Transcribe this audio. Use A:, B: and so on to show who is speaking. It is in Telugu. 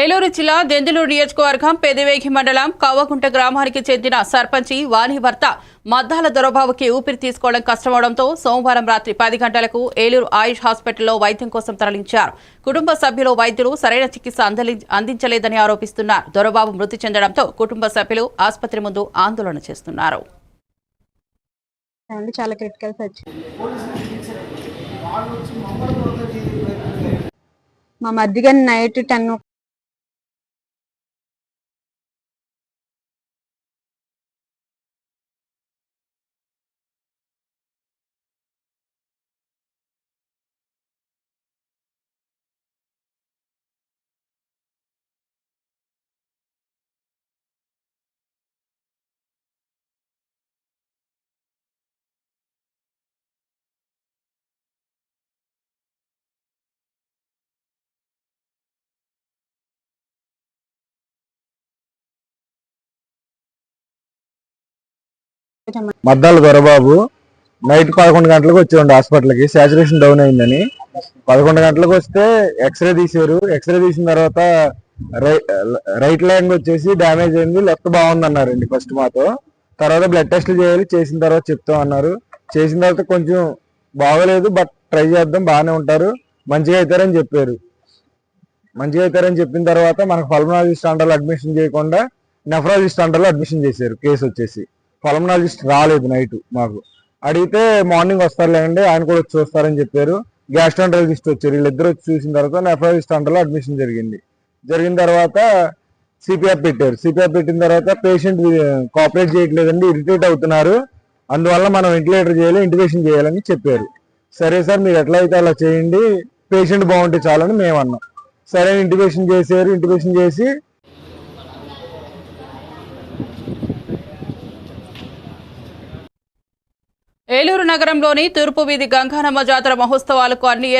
A: ఏలూరు జిల్లా దెందులూరు నియోజకవర్గం పెదివేగి మండలం కవ్వకుంట గ్రామానికి చెందిన సర్పంచి వాణి భర్త మద్దాల దొరబాబుకి ఊపిరి తీసుకోవడం కష్టమవడంతో సోమవారం రాత్రి పది గంటలకు ఏలూరు ఆయుష్ హాస్పిటల్లో వైద్యం కోసం తరలించారు. కుటుంబ సభ్యులు వైద్యులు సరైన చికిత్స అందలి- అందించలేదని ఆరోపిస్తున్నారు. దొరబాబు మృతి చెందడంతో కుటుంబ సభ్యులు ఆసుపత్రి ముందు ఆందోళన చేస్తున్నారు.
B: చాలా మా మధ్యగా night ten
C: Maddala Dorababu night పదకొండు గంటలకు వచ్చేయండి హాస్పిటల్కి. సాచురేషన్ డౌన్ అయిందని. పదకొండు గంటలకు వస్తే ఎక్స్రే తీసారు ఎక్స్రే తీసిన తర్వాత రై- రైట్ ల్యాంగ్ వచ్చేసి డ్యామేజ్ అయింది. లెఫ్ట్ బాగుంది అన్నారండి ఫస్ట్ మాతో. తర్వాత బ్లడ్ టెస్ట్లు చేయాలి. చేసిన తర్వాత చెప్తాం అన్నారు. చేసిన తర్వాత కొంచెం బాగోలేదు. బట్ ట్రై చేద్దాం. బాగానే ఉంటారు. మంచిగా అవుతారని చెప్పారు. మంచిగా అవుతారని చెప్పిన తర్వాత మనకు పల్మనాలజిస్ట్ అండర్లో అడ్మిషన్ చేయకుండా నెఫ్రాలజిస్ట్ అండర్లో అడ్మిషన్ చేశారు. కేసు వచ్చేసి. పల్మనాలజిస్ట్ రాలేదు నైట్ మాకు. అడిగితే మార్నింగ్ వస్తారులేండి ఆయన కూడా వచ్చి చూస్తారని చెప్పారు. గ్యాస్ట్రాంటాలజిస్ట్ వచ్చారు. వీళ్ళిద్దరు వచ్చి చూసిన తర్వాత నెఫ్రాలజిస్ట్ అండర్లో అడ్మిషన్ జరిగింది. జరిగిన తర్వాత సిపిఆర్ పెట్టారు. సిపిఆర్ పెట్టిన తర్వాత పేషెంట్ కోఆపరేట్ చేయట్లేదండి ఇరిటేట్ అవుతున్నారు. అందువల్ల మనం వెంటిలేటర్ చేయాలి ఇంటివేషన్ చేయాలని చెప్పారు. సరే సార్ మీరు ఎట్లా అయితే అలా చేయండి పేషెంట్ బాగుంటే చాలని మేము అన్నాం సరే ఇంటివేషన్ చేశారు. ఇంటివేషన్ చేసి
A: ఏలూరు నగరంలోని తూర్పు వీధి గంగానమ్మ జాతర మహోత్సవాలకు అన్ని